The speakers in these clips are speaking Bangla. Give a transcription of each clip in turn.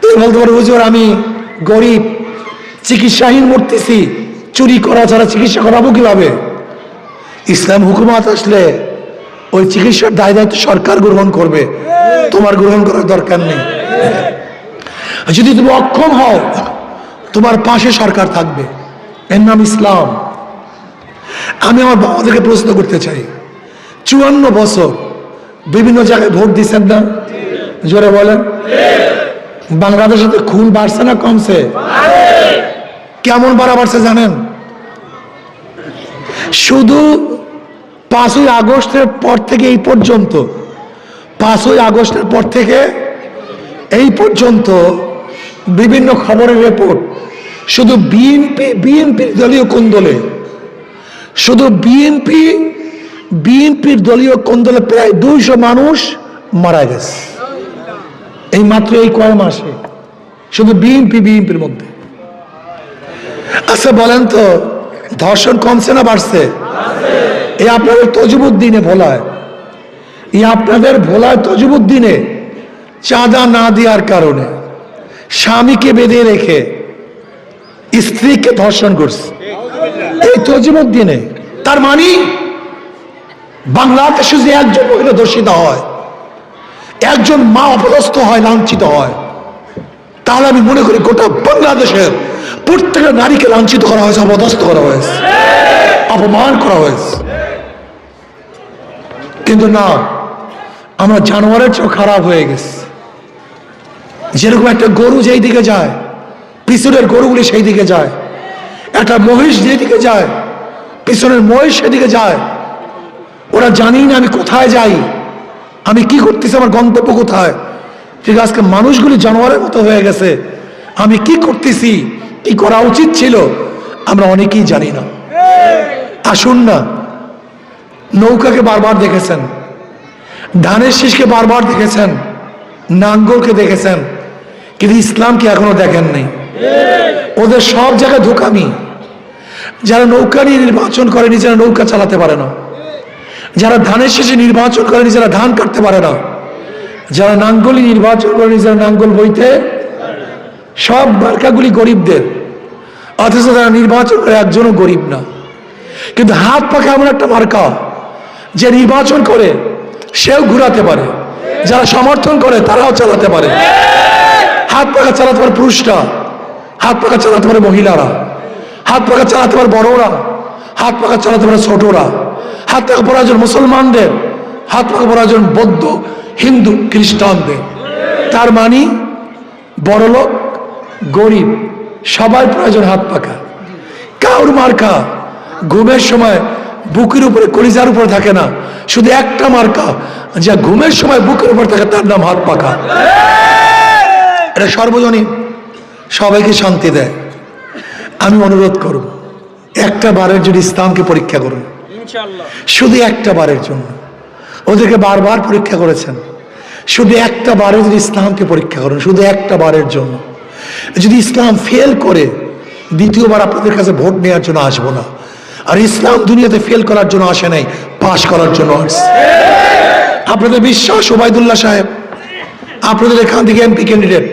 তুই বলতে পারো, হুজুর, আমি গরিব, চিকিৎসাহীন মরতেছি, চুরি করা ছাড়া চিকিৎসা করাবো কীভাবে? ইসলাম হুকুমাত আসলে ওই চিকিৎসার দায় দায়িত্ব সরকার গ্রহণ করবে। তোমার গ্রহণ করার দরকার নেই। যদি তুমি অক্ষম হও, তোমার পাশে সরকার থাকবে। এর নাম ইসলাম। আমি আমার বাবাদেরকে প্রশ্ন করতে চাই, চুয়ান্ন বছর বিভিন্ন জায়গায় ভোট দিচ্ছেন না? জোরে বলেন। বাংলাদেশে খুন বাড়ছে না কমছে? কেমন বাড়া বাড়ছে জানেন? শুধু পাঁচই আগস্টের পর থেকে এই পর্যন্ত, পাঁচই আগস্টের পর থেকে এই পর্যন্ত বিভিন্ন খবরের রিপোর্ট শুধু বিএনপি বিএনপির দলীয় কোন্দলে শুধু বিএনপি বিএনপির দলীয় কোন্দলে প্রায় দুইশো মানুষ মারা গেছে। এই মাত্র এই কয় মাসে, শুধু বিএনপি, বিএনপির মধ্যে। আচ্ছা বলেন তো, ধর্ষণ কমছে না বাড়ছে? এই আপনাদের তজুবুদ্দিনে ভোলায়। এই আপনাদের ভোলায় তজুবুদ্দিনে চাঁদা না দেওয়ার কারণে স্বামীকে বেঁধে রেখে স্ত্রীকে ধর্ষণ করছে। এই তজিমুদ্দিনে তার মানে বাংলাদেশে যে একজন মহিলা ধর্ষিত হয় একজন মা অপদস্থ হয়, লাঞ্ছিত হয়। তাহলে আমি মনে করি গোটা বাংলাদেশের প্রত্যেকটা নারীকে লাঞ্ছিত করা হয়েছে, অপদস্থ করা হয়েছে, অপমান করা হয়েছে। কিন্তু না, আমরা জানোয়ারের চেয়েও খারাপ হয়ে গেছে। যেরকম একটা গরু যেই দিকে যায়, পিছনের গরুগুলি সেই দিকে যায়, একটা মহিষ যেদিকে যায়, পিছনের মহিষ সেদিকে যায়। ওরা জানি না আমি কোথায় যাই। আমি কি করতেছি? আমার গন্তব্য কোথায়? ঠিক আজকে মানুষগুলি জানোয়ারের মতো হয়ে গেছে। আমি কি করতেছি? কি করা উচিত ছিল? আমরা অনেকেই জানি না। আসুন না। নৌকাকে বারবার দেখেছেন। ধানের শীষকে বারবার দেখেছেন। নাঙ্গলকে দেখেছেন। কিন্তু ইসলামকে এখনও দেখেন নাই। ওদের সব জায়গায় ধোকামি। যারা নৌকা নিয়ে নির্বাচন করে, নিজেরা নৌকা চালাতে পারে না। যারা ধানের শেষে নির্বাচন করে নিজেরা ধান কাটতে পারে না, যারা নাঙ্গলি নির্বাচন করে নিজেরা নাঙ্গল বইতে, সব মার্কাগুলি গরিবদের। অথচ তারা নির্বাচন করে একজনও গরিব না। কিন্তু হাত পাখা এমন একটা মার্কা, যে নির্বাচন করে সেও ঘুরাতে পারে। যারা সমর্থন করে, তারাও চালাতে পারে। হাত পাখা চালাতে পারে পুরুষরা, হাত পাখা চালাতে পারে মহিলারা, হাত পাখা চালাতে পারে বড়রা, হাত পাখা চালাতে পারে ছোটরা। হাত পাখা প্রয়োজন মুসলমানদের, হাত পাখা প্রয়োজন বৌদ্ধ, হিন্দু, খ্রিস্টানদের। তার মানে বড়লোক, গরিব সবার প্রয়োজন হাত পাখা কাউর মার্কা ঘুমের সময় বুকের উপরে কলিজার উপরে থাকে না। শুধু একটা মার্কা যা ঘুমের সময় বুকের উপর থাকে, তার নাম হাত পাখা এটা সর্বজনীন। সবাইকে শান্তি দেয়। আমি অনুরোধ করব, একটা বারের জন্য ইসলামকে পরীক্ষা করুন। শুধু একটা বারের জন্য। ওদেরকে বারবার পরীক্ষা করেছেন। শুধু একটা বারের যদি ইসলামকে পরীক্ষা করেন, শুধু একটা বারের জন্য। যদি ইসলাম ফেল করে, দ্বিতীয়বার আপনাদের কাছে ভোট নেওয়ার জন্য আসব না। আর ইসলাম দুনিয়াতে ফেল করার জন্য আসে নাই পাশ করার জন্য আপনাদের বিশ্বাস, ওবায়দুল্লাহ সাহেব? আপনাদের এখান থেকে এমপি ক্যান্ডিডেট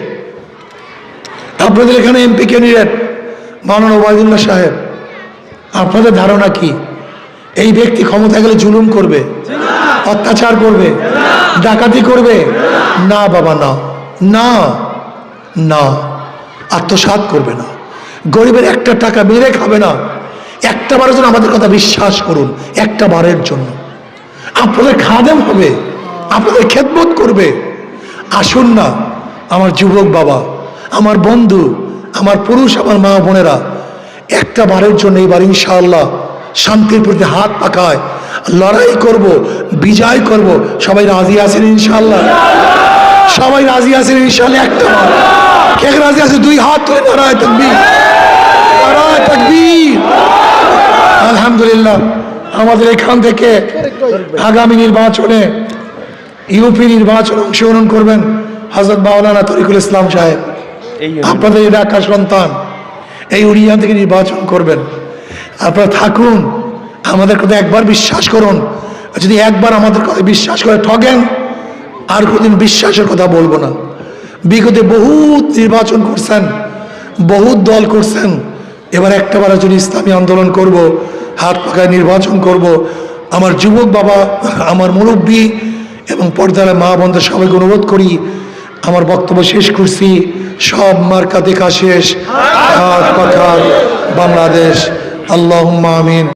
আপনাদের এখানে এমপি ক্যান্ডিডেট মানন ওবায়দুল্লাহ সাহেব? আপনাদের ধারণা কি? এই ব্যক্তি ক্ষমতা গেলে জুলুম করবে, অত্যাচার করবে, ডাকাতি করবে? না বাবা, না। না না। আত্মসাৎ করবে না। গরিবের একটা টাকা মেরে খাবে না। একটা বারের জন্য আমাদের কথা বিশ্বাস করুন, একটা বারের জন্য। আপনাদের খাদেম হবে, আপনাদের খেদমত করবে। আসুন না, আমার যুবক বাবা, আমার বন্ধু, আমার পুরুষ, আমার মা বোনেরা, একটা বারের জন্য এবার ইনশাআল্লাহ শান্তির প্রতি হাত পাকায়। লড়াই করব বিজয় করব। সবাই রাজি আছেন ইনশাআল্লাহ? সবাই রাজি আছেন ইনশাআল্লাহ? একটা কে রাজি আছে? দুই হাত তুলে নারায় তকবীর। নারায় তকবীর। আলহামদুলিল্লাহ। আমাদের এখান থেকে আগামী নির্বাচনে ইউপি নির্বাচন অংশগ্রহণ করবেন হজরত মাওলানা তরিকুল ইসলাম সাহেব। আপনাদের এলাকার সন্তান এই উড়িয়া থেকে নির্বাচন করবেন। আপনারা থাকুন, আমাদের কথা একবার বিশ্বাস করুন। যদি একবার আমাদের কথা বিশ্বাস করে ঠকেন আর কোনদিন বিশ্বাসের কথা বলব না। বিগতে বহুত নির্বাচন করছেন, বহুত দল করছেন। এবার একটা বারের জন্য ইসলামী আন্দোলন করব, হাত পাকায় নির্বাচন করব। আমার যুবক বাবা, আমার মুরব্বী এবং পর্দার মা বন্ধু সবাইকে অনুরোধ করি, আমার বক্তব্য শেষ করছি। সব মার্কা দেখা শেষ। হাত পাখার বাংলাদেশ। اللهم آمين